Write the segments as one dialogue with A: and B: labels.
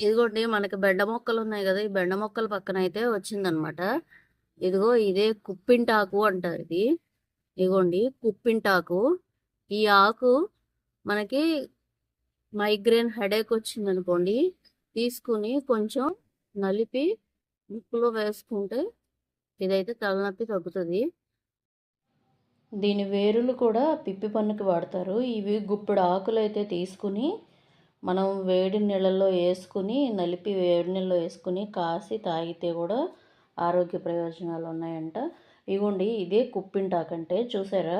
A: ఇదిగోండి మనకి బెండ మొక్కలు ఉన్నాయి కదా ఈ బెండ మొక్కల పక్కన అయితే వచ్చిందనమాట. ఇదిగో ఇదే కుప్పింటాకు అంటారు ఇది. ఇదిగోండి కుప్పింటాకు. ఈ ఆకు మనకి మైగ్రేన్ హెడేక్ వచ్చిందనుకోండి తీసుకుని కొంచెం నలిపి ముక్కులో వేసుకుంటే ఇదైతే తలనొప్పి తగ్గుతుంది. దీని వేరులు కూడా పిప్పి పన్నుకి వాడతారు. ఇవి గుప్పెడు ఆకులు అయితే తీసుకుని మనం వేడి నీళ్ళల్లో వేసుకుని నలిపి వేడి నీళ్ళలో వేసుకుని కాసి తాగితే కూడా ఆరోగ్య ప్రయోజనాలు ఉన్నాయంట. ఇగోండి ఇదే కుప్పింటాకంటే చూసారా?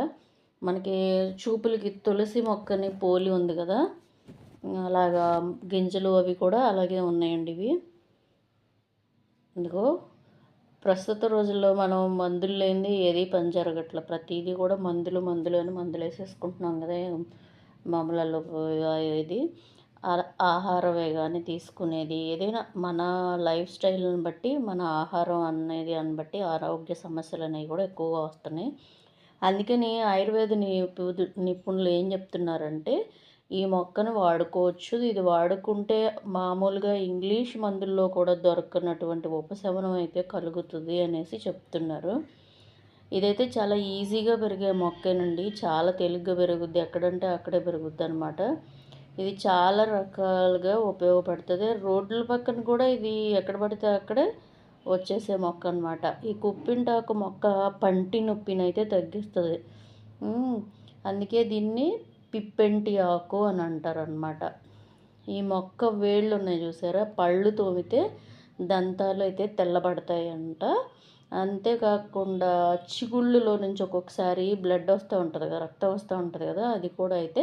A: మనకి చూపులకి తులసి మొక్కని పోలి ఉంది కదా? అలాగా గింజలు అవి కూడా అలాగే ఉన్నాయండి ఇవి. ఇదిగో ప్రస్తుత రోజుల్లో మనం మందులు లేనిది ఏది పని జరగట్ల. ప్రతిదీ కూడా మందులు మందులు అని మందులు వేసేసుకుంటున్నాం కదా మామూలలో ఇది. ఆహారమే కానీ తీసుకునేది. ఏదైనా మన లైఫ్ స్టైల్ని బట్టి మన ఆహారం అనేది అని బట్టి ఆరోగ్య సమస్యలు అనేవి కూడా ఎక్కువగా వస్తున్నాయి. అందుకని ఆయుర్వేద నిపుణులు ఏం చెప్తున్నారంటే ఈ మొక్కను వాడుకోవచ్చు. ఇది వాడుకుంటే మామూలుగా ఇంగ్లీష్ మందుల్లో కూడా దొరకనటువంటి ఉపశమనం అయితే కలుగుతుంది అనేసి చెప్తున్నారు. ఇదైతే చాలా ఈజీగా పెరిగే మొక్కేనండి. చాలా తేలిగ్గా పెరుగుద్ది. ఎక్కడంటే అక్కడే పెరుగుద్ది అనమాట ఇది చాలా రకాలుగా ఉపయోగపడుతుంది. రోడ్ల పక్కన కూడా ఇది ఎక్కడ పడితే అక్కడే వచ్చేసే మొక్క అనమాట ఈ కుప్పింటాకు మొక్క పంటి నొప్పిని అయితే తగ్గిస్తుంది అందుకే దీన్ని పిప్పెంటి ఆకు అని అంటారు అనమాట ఈ మొక్క వేళ్ళు ఉన్నాయి చూసారా? పళ్ళు తోమితే దంతాలు అయితే తెల్లబడతాయంట. అంతేకాకుండా చిగుళ్ళులో నుంచి ఒక్కొక్కసారి బ్లడ్ వస్తూ ఉంటుంది కదా రక్తం వస్తూ ఉంటుంది కదా అది కూడా అయితే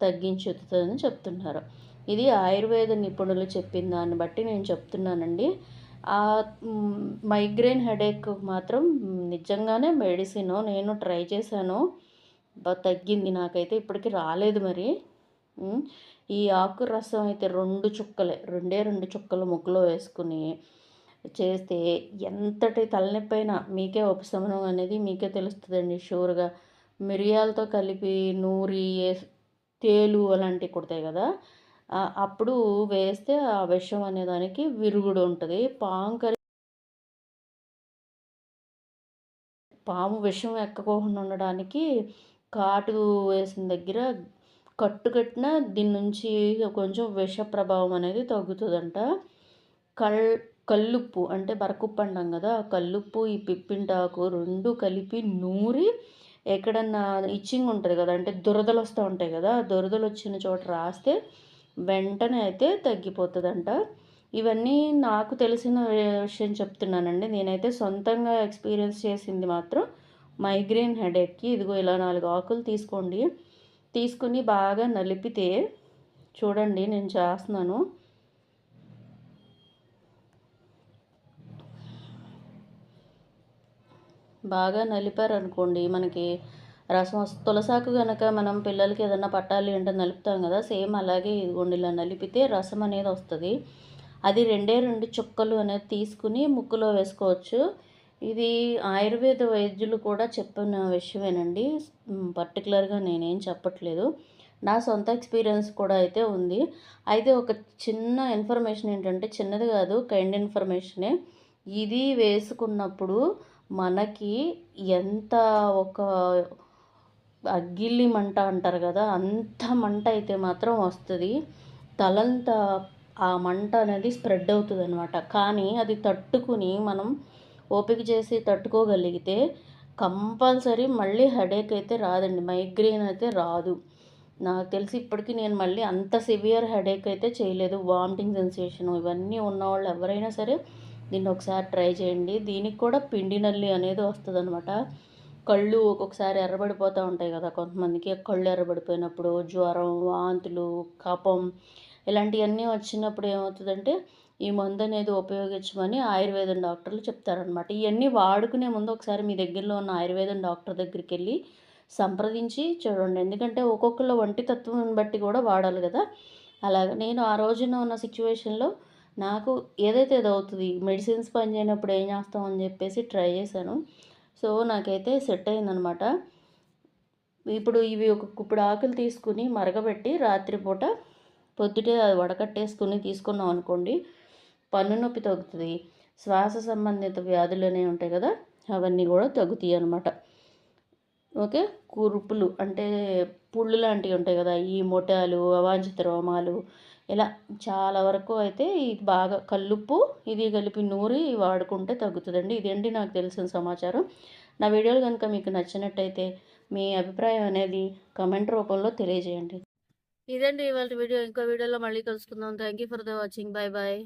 A: తగ్గించుతుందని చెప్తున్నారు. ఇది ఆయుర్వేద నిపుణులు చెప్పిన దాన్ని బట్టి నేను చెప్తున్నానండి. ఆ మైగ్రేన్ హెడేక్ మాత్రం నిజంగానే మెడిసిన్ నేను ట్రై చేశాను. తగ్గింది నాకైతే ఇప్పటికి రాలేదు మరి. ఈ ఆకు రసం అయితే రెండు చుక్కలే రెండే రెండు చుక్కలు ముక్కలో వేసుకుని చేస్తే ఎంతటి తలనొప్పి అయినా మీకే ఉపశమనం అనేది మీకే తెలుస్తుందండి. షూర్గా మిరియాలతో కలిపి నూరి తేలు అలాంటివి కుడతాయి కదా అప్పుడు వేస్తే ఆ విషం అనే దానికి విరుగుడు ఉంటుంది. పాము కరి పాము విషం ఎక్కకోకుండా ఉండడానికి కాటు వేసిన దగ్గర కట్టు కట్టిన దీని నుంచి కొంచెం విష ప్రభావం అనేది తగ్గుతుందంట. కల్ కల్లుప్పు అంటే బరకుప్పు అంటాం కదా ఆ కల్లుప్పు ఈ పిప్పింటాకు రెండు కలిపి నూరి ఎక్కడన్నా ఇచ్చింగ్ ఉంటుంది కదా అంటే దురదలు వస్తూ ఉంటాయి కదా దురదలు వచ్చిన చోట రాస్తే వెంటనే అయితే తగ్గిపోతుందంట. ఇవన్నీ నాకు తెలిసిన విషయం చెప్తున్నానండి. నేనైతే సొంతంగా ఎక్స్పీరియన్స్ చేసింది మాత్రం మైగ్రేన్ హెడేక్కి. ఇదిగో ఇలా నాలుగు ఆకులు తీసుకోండి. తీసుకుని బాగా నలిపితే చూడండి నేను చేస్తున్నాను. బాగా నలిపారనుకోండి మనకి రసం తులసాకు కనుక మనం పిల్లలకి ఏదన్నా పట్టాలి అంటే నలుపుతాం కదా సేమ్ అలాగే ఇదిగోండి ఇలా నలిపితే రసం అనేది వస్తుంది. అది రెండే రెండు చుక్కలు అనేది తీసుకుని ముక్కులో వేసుకోవచ్చు. ఇది ఆయుర్వేద వైద్యులు కూడా చెప్పిన విషయమేనండి. పర్టికులర్గా నేనేం చెప్పట్లేదు. నా సొంత ఎక్స్పీరియన్స్ కూడా అయితే ఉంది. అయితే ఒక చిన్న ఇన్ఫర్మేషన్ ఏంటంటే చిన్నది కాదు కైండ్ ఇన్ఫర్మేషనే. ఇది వేసుకున్నప్పుడు మనకి ఎంత ఒక అగ్గిల్లి మంట అంటారు కదా అంత మంట అయితే మాత్రం వస్తుంది. తలంతా ఆ మంట అనేది స్ప్రెడ్ అవుతుంది అనమాట కానీ అది తట్టుకుని మనం ఓపిక చేసి తట్టుకోగలిగితే కంపల్సరీ మళ్ళీ హెడేక్ అయితే రాదండి మైగ్రేన్ అయితే రాదు. నాకు తెలిసి ఇప్పటికీ నేను మళ్ళీ అంత సివియర్ హెడేక్ అయితే చేయలేదు. వామిటింగ్ సెన్సేషన్ ఇవన్నీ ఉన్నవాళ్ళు ఎవరైనా సరే దీన్ని ఒకసారి ట్రై చేయండి. దీనికి కూడా పిండి నల్లి అనేది వస్తుంది అనమాట కళ్ళు ఒక్కొక్కసారి ఎర్రబడిపోతూ ఉంటాయి కదా కొంతమందికి. కళ్ళు ఎర్రబడిపోయినప్పుడు జ్వరం వాంతులు కపం ఇలాంటివన్నీ వచ్చినప్పుడు ఏమవుతుందంటే ఈ మందు అనేది ఉపయోగించమని ఆయుర్వేదం డాక్టర్లు చెప్తారనమాట ఇవన్నీ వాడుకునే ముందు ఒకసారి మీ దగ్గరలో ఉన్న ఆయుర్వేదం డాక్టర్ దగ్గరికి వెళ్ళి సంప్రదించి చూడండి. ఎందుకంటే ఒక్కొక్కళ్ళ వంటి తత్వం బట్టి కూడా వాడాలి కదా. అలాగే నేను ఆ రోజున ఉన్న సిచ్యువేషన్లో నాకు ఏదైతే ఇది అవుతుంది మెడిసిన్స్ పని చేయనప్పుడు ఏం చేస్తాం అని చెప్పేసి ట్రై చేశాను. సో నాకైతే సెట్ అయిందనమాట. ఇప్పుడు ఇవి ఒక కుప్పుడు ఆకులు తీసుకుని మరగబెట్టి రాత్రిపూట పొద్దుటే అది వడకట్టేసుకుని తీసుకున్నాం అనుకోండి పన్ను నొప్పి తగ్గుతుంది. శ్వాస సంబంధిత వ్యాధులు అనేవి ఉంటాయి కదా అవన్నీ కూడా తగ్గుతాయి అనమాట. ఓకే? కురుపులు అంటే పుళ్ళు లాంటివి ఉంటాయి కదా ఈ మొటాలు అవాంఛిత రోమాలు ఇలా చాలా వరకు అయితే ఇది బాగా కల్లుప్పు ఇది కలిపి నూరి వాడుకుంటే తగ్గుతుందండి. ఇదండి నాకు తెలిసిన సమాచారం? నా వీడియోలు కనుక మీకు నచ్చినట్టయితే మీ అభిప్రాయం అనేది కమెంట్ రూపంలో తెలియజేయండి. ఇదండి ఇవాళ వీడియో. ఇంకో వీడియోలో మళ్ళీ కలుసుకుందాం. Thank you for the watching. Bye bye